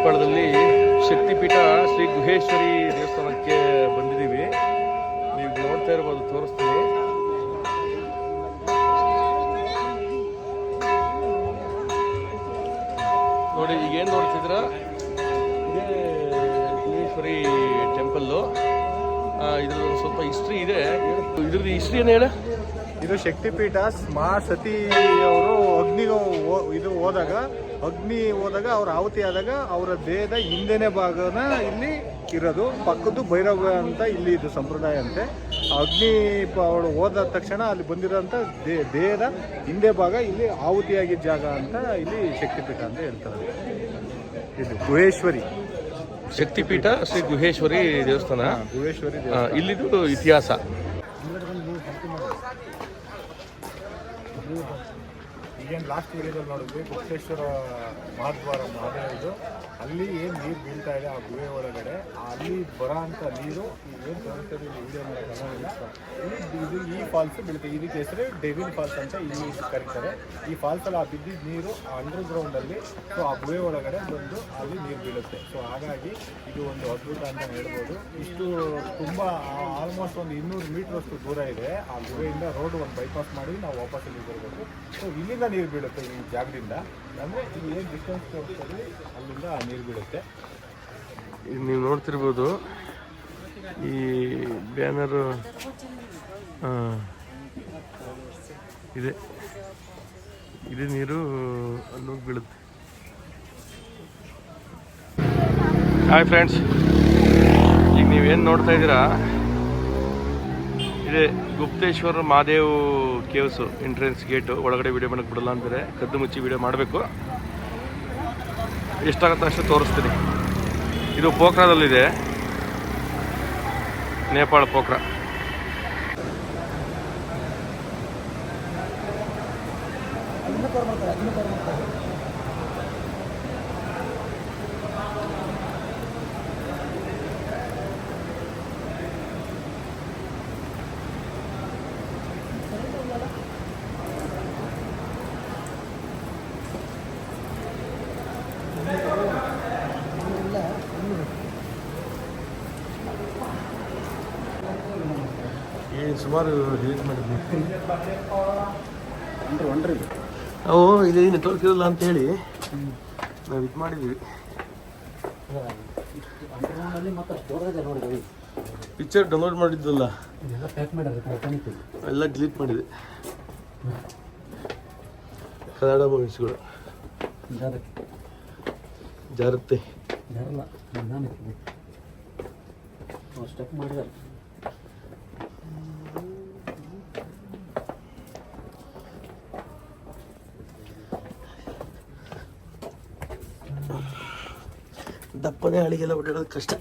ನೇಪಾಳದಲ್ಲಿ ಶಕ್ತಿಪೀಠ ಶ್ರೀ ಗುಹೇಶ್ವರಿ ದೇವಸ್ಥಾನಕ್ಕೆ ಬಂದಿದ್ದೀವಿ. ನೀವು ನೋಡ್ತಾ ಇರ್ಬೋದು, ತೋರಿಸ್ತೀನಿ. ನೋಡಿ ಈಗ ಏನು ನೋಡ್ತಿದ್ರ ಇದೇ ಗುಹೇಶ್ವರಿ ಟೆಂಪಲ್ಲು. ಇದ್ರ ಸ್ವಲ್ಪ ಹಿಸ್ಟ್ರಿ ಇದೆ. ಇದ್ರದ್ದು ಹಿಸ್ಟ್ರಿ ಏನು ಹೇಳ? ಇದು ಶಕ್ತಿಪೀಠ ಮಾ ಸತಿ ಅವರು ಅಗ್ನಿಗೆ ಇದು ಹೋದಾಗ ಅಗ್ನಿ ಹೋದಾಗ ಅವ್ರ ಆಹುತಿ ಆದಾಗ ಅವರ ದೇಹದ ಹಿಂದೆನೆ ಭಾಗನ ಇಲ್ಲಿ ಇರೋದು ಪಕ್ಕದ್ದು ಭೈರವ ಅಂತ ಇಲ್ಲಿ ಇದು ಸಂಪ್ರದಾಯ ಅಂತೆ. ಅಗ್ನಿ ಅವಳು ಹೋದ ತಕ್ಷಣ ಅಲ್ಲಿ ಬಂದಿರೋಂಥ ದೇ ದೇಹದ ಹಿಂದೆ ಭಾಗ ಇಲ್ಲಿ ಆಹುತಿಯಾಗಿದ್ದ ಜಾಗ ಅಂತ ಇಲ್ಲಿ ಶಕ್ತಿಪೀಠ ಅಂತ ಹೇಳ್ತಾರೆ. ಇದು ಗುಹೇಶ್ವರಿ. ಶಕ್ತಿಪೀಠ ಶ್ರೀ ಗುಹೇಶ್ವರಿ ದೇವಸ್ಥಾನ. ಗುಹೇಶ್ವರಿ ಇಲ್ಲಿದು ಇತಿಹಾಸ ಈಗೇನು ಲಾಸ್ಟ್ ವಿಡಿಯೋದಲ್ಲಿ ನೋಡಿದ್ವಿ ಗುಪ್ತೇಶ್ವರ ಮಹಾದ್ವಾರ ಮಹಾದೇವದು ಅಲ್ಲಿ ಏನು ನೀರು ಬೀಳ್ತಾ ಇದೆ ಆ ಗುಹೆ ಒಳಗಡೆ ಅಲ್ಲಿ ಬರೋ ಅಂಥ ನೀರು ಏನು ತೋರಿಸ್ತಾರೆ ಇಲ್ಲಿ ಇದು ಈ ಫಾಲ್ಸ್ ಬೀಳುತ್ತೆ. ಇದಕ್ಕೆ ಹೆಸರು ಡೆವಿನ್ ಫಾಲ್ಸ್ ಅಂತ ಇಲ್ಲಿ ಕರೀತಾರೆ. ಈ ಫಾಲ್ಸಲ್ಲಿ ಆ ಬಿದ್ದಿದ್ದ ನೀರು ಅಂಡರ್ ಗ್ರೌಂಡಲ್ಲಿ ಸೊ ಆ ಗುಹೆ ಒಳಗಡೆ ಬಂದು ಅಲ್ಲಿ ನೀರು ಬೀಳುತ್ತೆ. ಸೊ ಹಾಗಾಗಿ ಇದು ಒಂದು ಅದ್ಭುತ ಅಂತ ಹೇಳ್ಬೋದು. ಇಷ್ಟು ತುಂಬ ಆಲ್ಮೋಸ್ಟ್ ಒಂದು ಇನ್ನೂರು ಮೀಟ್ರಷ್ಟು ದೂರ ಇದೆ. ಆ ಗುಹೆಯಿಂದ ರೋಡ್ ಒಂದು ಬೈಪಾಸ್ ಮಾಡಿ ನಾವು ವಾಪಸ್ ಇಲ್ಲಿ ಬರಬೇಕು ಸೊ ಇಲ್ಲಿಂದ ನೀರು ಬೀಳುತ್ತೆ. ಈ ಜಾಗದಿಂದ. ಅಂದರೆ ಇಲ್ಲಿ ಏನು ಡಿಸ್ಟೆನ್ಸ್ ತೋರಿಸ್ತದೆ ಅಲ್ಲಿಂದ ನೀರು ಬೀಳುತ್ತೆ. ನೀವು ನೋಡ್ತಿರ್ಬೋದು ಈ ಬ್ಯಾನರು ಇದೆ. ಇದೆ ನೀರು ಅಲ್ಲೋಗಿ ಬೀಳುತ್ತೆ. ಹಾಯ್ ಫ್ರೆಂಡ್ಸ್ ಈಗ ನೀವೇನು ನೋಡ್ತಾ ಇದ್ದೀರಾ? ಇದೇ Gupteshwar Mahadev caves entrance gate ಒಳಗಡೆ ವಿಡಿಯೋ ಮಾಡಕ್ಕೆ ಬಿಡಲ್ಲ ಅಂದರೆ ಕದ್ದು ಮುಚ್ಚಿ ವಿಡಿಯೋ ಮಾಡಬೇಕು. ಎಷ್ಟಾಗುತ್ತೆ ಅಷ್ಟು ತೋರಿಸ್ತೀನಿ. ಇದು ಪೋಖ್ರಾದಲ್ಲಿದೆ. ನೇಪಾಳ ಪೋಖ್ರಾ. ಸುಮಾರು ಡಿಲೀಟ್ ಮಾಡಿದ್ವಿ. ಅವು ಇದು. ನೆಟ್ವರ್ಕ್ ಇರಲ್ಲ ಅಂತ ಹೇಳಿ ನಾವು ಇದು ಮಾಡಿದ್ವಿ. ಪಿಕ್ಚರ್ ಡೌನ್ಲೋಡ್ ಮಾಡಿದ್ದಲ್ಲ. ಎಲ್ಲ ಡಿಲೀಟ್ ಮಾಡಿದೆ. ಕನ್ನಡ ಮೂವೀಸ್ಗಳು ಜಾರತ್ತೆ. ಸ್ಟೆಪ್ ಮಾಡಿದಾರೆ ದಪ್ಪನೇ ಹಳಿಗೆಲ್ಲ ಓಡಾಡೋದು ಕಷ್ಟ.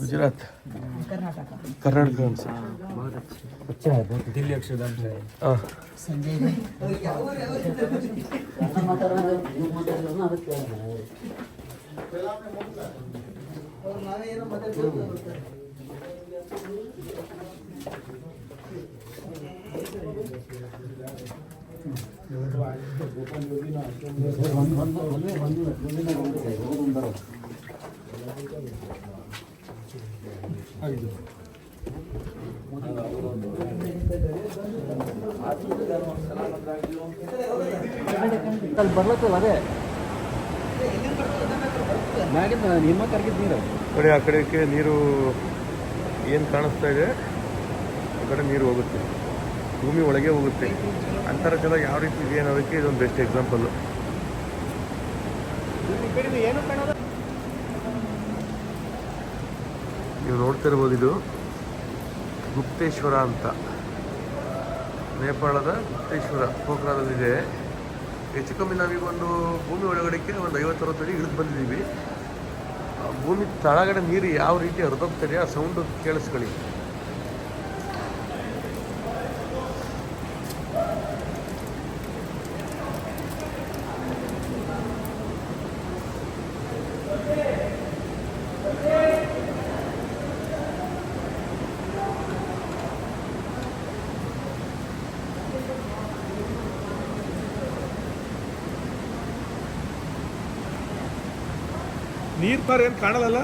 ಗುಜರಾತ್. ಕರ್ನಾಟಕ ದಿಲ್ಲಿ ಅಕ್ಷರಧಾಮ ಅಲ್ಲಿ ಬರ್ಲತ್ತಲ್ಲ ಅದೇ ಮ್ಯಾಗಿಂದ ನಿಮ್ಮ ಕರ್ಗಿದ್ದು ನೀರು ಕಡೆ ಆ ಕಡೆಗೆ ನೀರು ಏನು ಕಾಣಿಸ್ತಾ ಇದೆ? ಆ ಕಡೆ ನೀರು ಹೋಗುತ್ತೆ. ಭೂಮಿ ಒಳಗೆ ಹೋಗುತ್ತೆ. ಅಂತರ್ಜಲ ಯಾವ ರೀತಿ ಇದೆ ಅನ್ನೋದಕ್ಕೆ ಇದೊಂದು ಬೆಸ್ಟ್ ಎಕ್ಸಾಂಪಲ್ ನೀವು ನೋಡ್ತಿರ್ಬೋದು ಇದು ಗುಪ್ತೇಶ್ವರ ಅಂತ. ನೇಪಾಳದ ಗುಪ್ತೇಶ್ವರ ಪೋಖ್ರಾದಲ್ಲಿದೆ ಹೆಚ್ಚು ಕಮ್ಮಿ ನಾವೀಗೊಂದು ಭೂಮಿ ಒಳಗಡೆಗೆ ಒಂದು ಐವತ್ತರವತ್ತು ಅಡಿ ಇಳಿದು ಬಂದಿದ್ದೀವಿ. ಭೂಮಿ ತಳಗಡೆ ನೀರು ಯಾವ ರೀತಿ ಹರಿದೋಗ್ತಾರೆ ಆ ಸೌಂಡು ಕೇಳಿಸ್ಕೊಳ್ಳಿ. ನೀರು ಪಾರ ಏನು ಕಾಣಲ್ಲ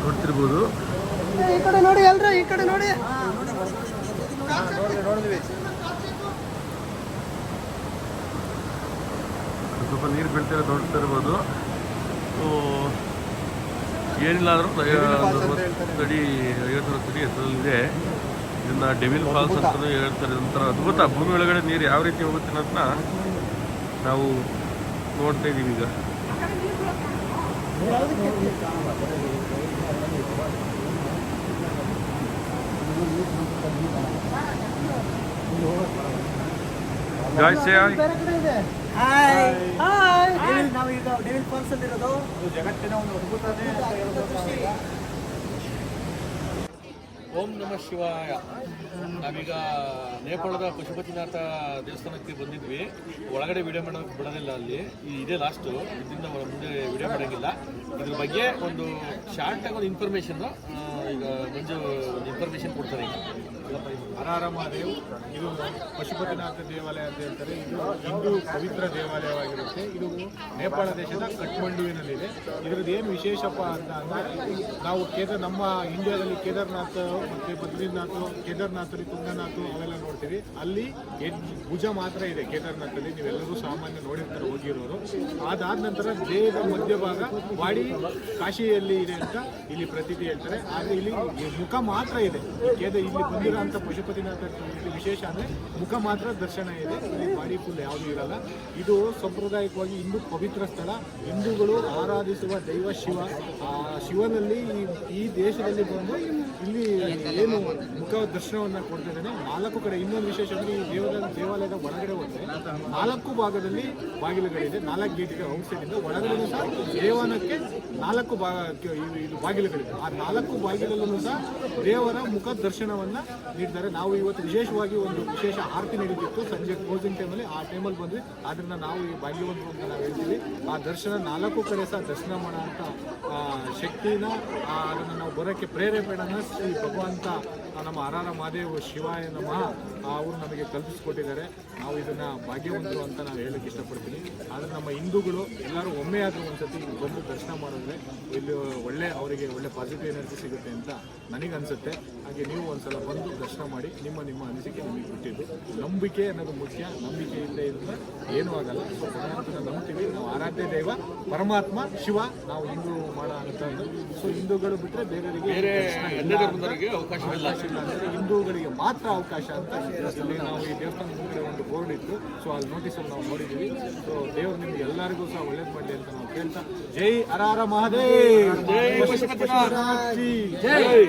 ನೋಡ್ತಿರ್ಬೋದು ಈ ಕಡೆ ನೋಡಿ ಎಲ್ರು ಈ ಕಡೆ ನೋಡಿ. ಸ್ವಲ್ಪ ನೀರು ಬೀಳ್ತಾರೆ ನೋಡ್ತಾ ಇರ್ಬೋದು. ಸೊ ಏನಿಲ್ಲ ಅಂದರೂ ಅಡಿ ಐವತ್ತರ ಅಡಿ ಎತ್ತರದಲ್ಲಿದೆ. ಇದನ್ನ ಡೆವಿಲ್ ಫಾಲ್ಸ್ ಅಂತಲೂ ಹೇಳ್ತಾರೆ. ಒಂಥರ ಅದ್ಭುತ ಭೂಮಿ ಒಳಗಡೆ ನೀರು ಯಾವ ರೀತಿ ಹೋಗುತ್ತೆ ಅನ್ನೋದನ್ನ ನಾವು ನೋಡ್ತಾ ಇದ್ದೀವಿ ಈಗ. Guys say hi. ಇದೆ ಹಾಯ್ ಹಾಯ್ ನಾವು ಈಗ ಡೆವಿಲ್ ಫಾಲ್ಸ್ ಅಲ್ಲಿ ಇರೋದು. ಇದು ಜಗತ್ತಿನ ಒಂದು ಅದ್ಭುತನೇ ಅಂತ ಹೇಳೋದು. ಓಂ ನಮಃ ಶಿವಾಯ. ನಾವೀಗ ನೇಪಾಳದ ಪಶುಪತಿನಾಥ ದೇವಸ್ಥಾನಕ್ಕೆ ಬಂದಿದ್ವಿ. ಒಳಗಡೆ ವಿಡಿಯೋ ಮಾಡೋಕೆ ಬಿಡೋದಿಲ್ಲ ಅಲ್ಲಿ. ಇದೇ ಲಾಸ್ಟು ಇದರಿಂದ ಮುಂದೆ ವಿಡಿಯೋ ಮಾಡೋಂಗಿಲ್ಲ. ಇದ್ರ ಬಗ್ಗೆ ಒಂದು ಶಾರ್ಟ್ ಆಗಿ ಒಂದು ಇನ್ಫಾರ್ಮೇಷನ್ ಈಗ ಮಂಜು ಇನ್ಫಾರ್ಮೇಷನ್ ಕೊಡ್ತಾರೆ ಹರಾರ ಮಹಾದೇವ್, ಇದು ಪಶುಪತಿನಾಥ ದೇವಾಲಯ ಅಂತ ಹೇಳ್ತಾರೆ. ಇದು ಹಿಂದೂ ಪವಿತ್ರ ದೇವಾಲಯವಾಗಿರುತ್ತೆ. ಇದು ನೇಪಾಳ ದೇಶದ ಕಠ್ಮಂಡುವಿನಲ್ಲಿದೆ. ಇದ್ರದ್ದು ಏನು ವಿಶೇಷಪ್ಪ ಅಂತ ಅಂದರೆ, ನಾವು ಕೇದಾರ್, ನಮ್ಮ ಇಂಡಿಯಾದಲ್ಲಿ ಕೇದಾರ್ನಾಥ್ ಮತ್ತು ಬದ್ರಿನಾಥ್ ಕೇದಾರ್ನಾಥಲ್ಲಿ ತುಂಗನಾಥ್ ಅವೆಲ್ಲ ನೋಡ್ತೀವಿ. ಅಲ್ಲಿ ಭುಜ ಮಾತ್ರ ಇದೆ ಕೇದಾರ್ನಾಥಲ್ಲಿ. ನೀವೆಲ್ಲರೂ ಸಾಮಾನ್ಯ ನೋಡಿರ್ತಾರೆ, ಹೋಗಿರೋರು. ಅದಾದ ನಂತರ ದೇಹದ ಮಧ್ಯಭಾಗ ಬಾಡಿ ಕಾಶಿಯಲ್ಲಿ ಇದೆ ಅಂತ ಇಲ್ಲಿ ಪ್ರತೀತಿ ಹೇಳ್ತಾರೆ. ಆದರೆ ಇಲ್ಲಿ ಮುಖ ಮಾತ್ರ ಇದೆ. ಕೇದ ಇಲ್ಲಿ ಬಂದಿರೋಂಥ ಪಶುಪತಿನಾಥ ವಿಶೇಷ ಅಂದರೆ ಮುಖ ಮಾತ್ರ ದರ್ಶನ ಇದೆ, ಇಲ್ಲಿ ಬಾಡಿ ಫುಲ್ ಯಾವುದೂ ಇರಲ್ಲ. ಇದು ಸಾಂಪ್ರದಾಯಿಕವಾಗಿ ಹಿಂದೂ ಪವಿತ್ರ ಸ್ಥಳ. ಹಿಂದೂಗಳು ಆರಾಧಿಸುವ ದೈವ ಶಿವ. ಶಿವನಲ್ಲಿ ಈ- ದೇಶದಲ್ಲಿ ಬಂದು ಇಲ್ಲಿ ಏನು ಮುಖ ದರ್ಶನವನ್ನು ಕೊಡ್ತಿದ್ದಾನೆ ನಾಲ್ಕು ಕಡೆ, ಇನ್ನೊಂದು ವಿಶೇಷ ಅಂದರೆ ಈ ದೇವದ ದೇವಾಲಯದ ಒಳಗಡೆ ಹೋದರೆ ನಾಲ್ಕು ಭಾಗದಲ್ಲಿ ಬಾಗಿಲುಗಳಿದೆ. ನಾಲ್ಕು ಗೇಟ್ ಇದೆ ಇಂದ ಒಳಗಡೆ ಸಹ ದೇವನಕ್ಕೆ ನಾಲ್ಕು ಭಾಗ ಇದು ಬಾಗಿಲುಗಳಿದೆ. ಆ ನಾಲ್ಕು ಬಾಗಿಲಲ್ಲೂ ಸಹ ದೇವರ ಮುಖ ದರ್ಶನವನ್ನ ನೀಡ್ತಾರೆ ನಾವು ಇವತ್ತು ವಿಶೇಷವಾಗಿ ಒಂದು ವಿಶೇಷ ಆರತಿ ನಡೀತಿತ್ತು ಸಂಜೆ ಕ್ಲೋಸಿಂಗ್ ಟೈಮಲ್ಲಿ ಆ ಟೈಮಲ್ಲಿ ಬಂದ್ವಿ. ಆದ್ದರಿಂದ ನಾವು ಈ ಭಾಗ್ಯವಂತರು ಅಂತ ನಾವು ಹೇಳ್ತೀವಿ. ಆ ದರ್ಶನ ನಾಲ್ಕು ಕಡೆ ಸಹ ದರ್ಶನ ಮಾಡೋಂಥ ಆ, ಶಕ್ತಿನ ಅದನ್ನು ನಾವು ಬರೋಕ್ಕೆ ಪ್ರೇರೇಪಣೆನ ಶ್ರೀ ಭಗವಂತ ನಮ್ಮ ಅರಾರ ಮಹಾದೇವ್ ಶಿವಾಯ ನಮಃ ಅವರು ನಮಗೆ ಕಲ್ಪಿಸಿಕೊಟ್ಟಿದ್ದಾರೆ. ನಾವು ಇದನ್ನು ಭಾಗ್ಯವಂತರು ಅಂತ ನಾವು ಹೇಳಕ್ಕೆ ಇಷ್ಟಪಡ್ತೀನಿ. ಆದರೆ ನಮ್ಮ ಹಿಂದೂಗಳು ಎಲ್ಲರೂ ಒಮ್ಮೆ ಆದರೂ ಒಂದ್ಸತಿ ಬಂದು ದರ್ಶನ ಮಾಡಿದ್ರೆ ಇಲ್ಲಿ ಒಳ್ಳೆ ಅವರಿಗೆ ಒಳ್ಳೆ ಪಾಸಿಟಿವ್ ಎನರ್ಜಿ ಸಿಗುತ್ತೆ ಅಂತ ನನಗೆ ಅನ್ಸುತ್ತೆ ಹಾಗೆ ನೀವು ಒಂದ್ಸಲ ಬಂದು ದರ್ಶನ ಮಾಡಿ ನಿಮ್ಮ ನಿಮ್ಮ ಅನಿಸಿಕೆ ನಿಮಗೆ ಬಿಟ್ಟಿದ್ದು ನಂಬಿಕೆ ಅನ್ನೋದು ಮುಖ್ಯ. ನಂಬಿಕೆ ಇಲ್ಲದೆ ಇಲ್ಲ ಏನೂ ಆಗಲ್ಲ. ಸೊ ಭಗವಂತನ ನಂಬ್ತೀವಿ. ನಾವು ಆರಾಧ್ಯ ದೈವ ಪರಮಾತ್ಮ ಶಿವ ನಾವು ಹಿಂದೂ ಮಾಡೋ ಅಂತಂದು ಸೊ ಹಿಂದೂಗಳು ಬಿಟ್ಟರೆ ಬೇರೆಯವರಿಗೆ ಅವಕಾಶ ಇಲ್ಲ. ಅಂದ್ರೆ ಹಿಂದೂಗಳಿಗೆ ಮಾತ್ರ ಅವಕಾಶ ಅಂತ ನಾವು ಈ ದೇವಸ್ಥಾನ ಮುಂದೆ ಒಂದು ಬೋರ್ಡ್ ಇತ್ತು. ಸೊ ಅಲ್ಲಿ ನೋಟಿಸಲ್ಲಿ ನಾವು ನೋಡಿದ್ದೀವಿ. ಸೊ ದೇವರು ನಿಮ್ಗೆ ಎಲ್ಲರಿಗೂ ಸಹ ಒಳ್ಳೇದು ಮಾಡಲಿ ಅಂತ ನಾವು ಕೇಳ್ತಾ. ಜೈ ಅರಾರ ಮಹಾದೇವ್. ಜೈ.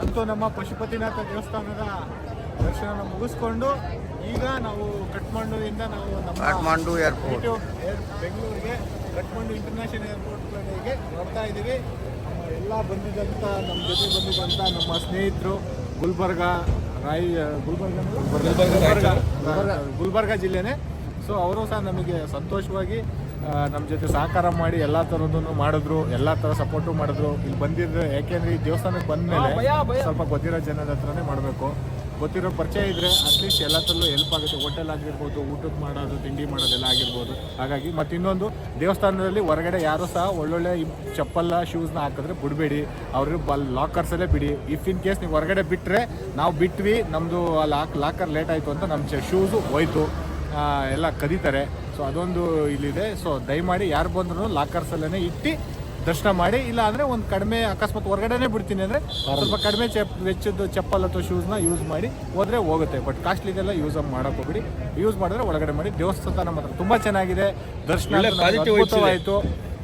ಅಂತೂ ನಮ್ಮ ಪಶುಪತಿನಾಥ ದೇವಸ್ಥಾನದ ದರ್ಶನ ಮುಗಿಸ್ಕೊಂಡು ಈಗ ನಾವು ಕಠ್ಮಂಡುವಿಂದ ನಾವು ನಮ್ಮ ಕಾಠ್ಮಂಡು ಏರ್ಪೋರ್ಟ್ ಏರ್ ಬೆಂಗಳೂರಿಗೆ ಕಠ್ಮಂಡು ಇಂಟರ್ನ್ಯಾಷನಲ್ ಏರ್ಪೋರ್ಟ್ಗಳಿಗೆ ಬರ್ತಾ ಇದ್ದೀವಿ. ಎಲ್ಲ ಬಂದಿದ್ದಂಥ ನಮ್ಮ ಜೊತೆ ಬಂದಿದ್ದಂಥ ನಮ್ಮ ಸ್ನೇಹಿತರು ಗುಲ್ಬರ್ಗ ರಾಯ್ ಗುಲ್ಬರ್ಗ ಗುಲ್ಬರ್ಗ ಗುಲ್ಬರ್ಗ ಜಿಲ್ಲೆನೇ. ಸೊ ಅವರು ಸಹ ನಮಗೆ ಸಂತೋಷವಾಗಿ ನಮ್ಮ ಜೊತೆ ಸಹಕಾರ ಮಾಡಿ ಎಲ್ಲ ಥರದನ್ನು ಮಾಡಿದ್ರು ಎಲ್ಲ ಥರ ಸಪೋರ್ಟು ಮಾಡಿದ್ರು. ಇಲ್ಲಿ ಬಂದಿದ್ದರೆ ಯಾಕೆಂದ್ರೆ ಈ ದೇವಸ್ಥಾನಕ್ಕೆ ಬಂದ ಮೇಲೆ ಸ್ವಲ್ಪ ಗೊತ್ತಿರೋ ಜನದ ಹತ್ರನೇ ಮಾಡಬೇಕು. ಗೊತ್ತಿರೋ ಪರಿಚಯ ಇದ್ರೆ ಅಟ್ಲೀಸ್ಟ್ ಎಲ್ಲ ಥರಲ್ಲೂ ಹೆಲ್ಪ್ ಆಗುತ್ತೆ. ಹೋಟೆಲ್ ಆಗಿರ್ಬೋದು ಊಟಕ್ಕೆ ಮಾಡೋದು ತಿಂಡಿ ಮಾಡೋದೆಲ್ಲ ಆಗಿರ್ಬೋದು. ಹಾಗಾಗಿ ಮತ್ತು ಇನ್ನೊಂದು ದೇವಸ್ಥಾನದಲ್ಲಿ ಹೊರಗಡೆ ಯಾರು ಸಹ ಒಳ್ಳೊಳ್ಳೆ ಚಪ್ಪಲ್ಲ ಶೂಸ್ನ ಹಾಕಿದ್ರೆ ಬಿಡಬೇಡಿ. ಅವ್ರಿಗೆ ಬಲ್ ಲಾಕರ್ಸಲ್ಲೇ ಬಿಡಿ. ಇಫ್ ಇನ್ ಕೇಸ್ ನೀವು ಹೊರಗಡೆ ಬಿಟ್ಟರೆ ನಾವು ಬಿಟ್ವಿ ನಮ್ಮದು ಲಾಕ್ ಲಾಕರ್ ಲೇಟ್ ಆಯಿತು ಅಂತ ನಮ್ಮ ಶೂಸು ಹೋಯ್ತು. ಎಲ್ಲ ಕದೀತಾರೆ. ಸೊ ಅದೊಂದು ಇಲ್ಲಿದೆ. ಸೊ ದಯಮಾಡಿ ಯಾರು ಬಂದ್ರು ಲಾಕರ್ಸಲ್ಲೇ ಇಟ್ಟು ದರ್ಶನ ಮಾಡಿ. ಇಲ್ಲ ಅಂದರೆ ಒಂದು ಕಡಿಮೆ ಅಕಸ್ಮಾತ್ ಹೊರಗಡೆನೇ ಬಿಡ್ತೀನಿ ಅಂದರೆ ಸ್ವಲ್ಪ ಕಡಿಮೆ ಚೆಪ್ ವೆಚ್ಚದ ಚಪ್ಪಲ್ ಅಥವಾ ಶೂಸ್ನ ಯೂಸ್ ಮಾಡಿ ಹೋದ್ರೆ ಹೋಗುತ್ತೆ. ಬಟ್ ಕಾಸ್ಟ್ಲಿದೆಲ್ಲ ಯೂಸ್ ಮಾಡೋಕೆ ಹೋಗ್ಬಿಡಿ. ಯೂಸ್ ಮಾಡಿದ್ರೆ ಒಳಗಡೆ ಮಾಡಿ. ದೇವಸ್ಥಾನ ಮಾತ್ರ. ತುಂಬ ಚೆನ್ನಾಗಿದೆ. ದರ್ಶನ ಒಳ್ಳೆ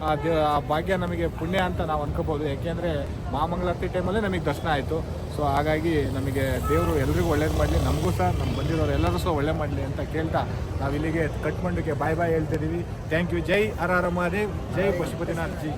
ಆ ಭಾಗ್ಯ ನಮಗೆ ಪುಣ್ಯ ಅಂತ ನಾವು ಅನ್ಕೋಬೋದು ಯಾಕೆಂದರೆ ಮಹಾಮಂಗಳಾರತಿ ಟೈಮಲ್ಲೇ ನಮಗೆ ದರ್ಶನ ಆಯಿತು. ಸೊ ಹಾಗಾಗಿ ನಮಗೆ ದೇವರು ಎಲ್ರಿಗೂ ಒಳ್ಳೇದು ಮಾಡಲಿ. ನಮಗೂ ಸಹ ನಮ್ಮ ಬಂದಿರೋರು ಎಲ್ಲರೂ ಸಹ ಒಳ್ಳೆ ಮಾಡಲಿ ಅಂತ ಕೇಳ್ತಾ ನಾವು ಇಲ್ಲಿಗೆ ಕಟ್ಮಂಡುಗೆ ಬಾಯ್ ಬಾಯ್ ಹೇಳ್ತಿದ್ದೀವಿ ಥ್ಯಾಂಕ್ ಯು ಜೈ ಆರ್ ಆರ್ ಮಹಾದೇವ್. ಜೈ ಪಶುಪತಿನಾಥ್ ಜಿ.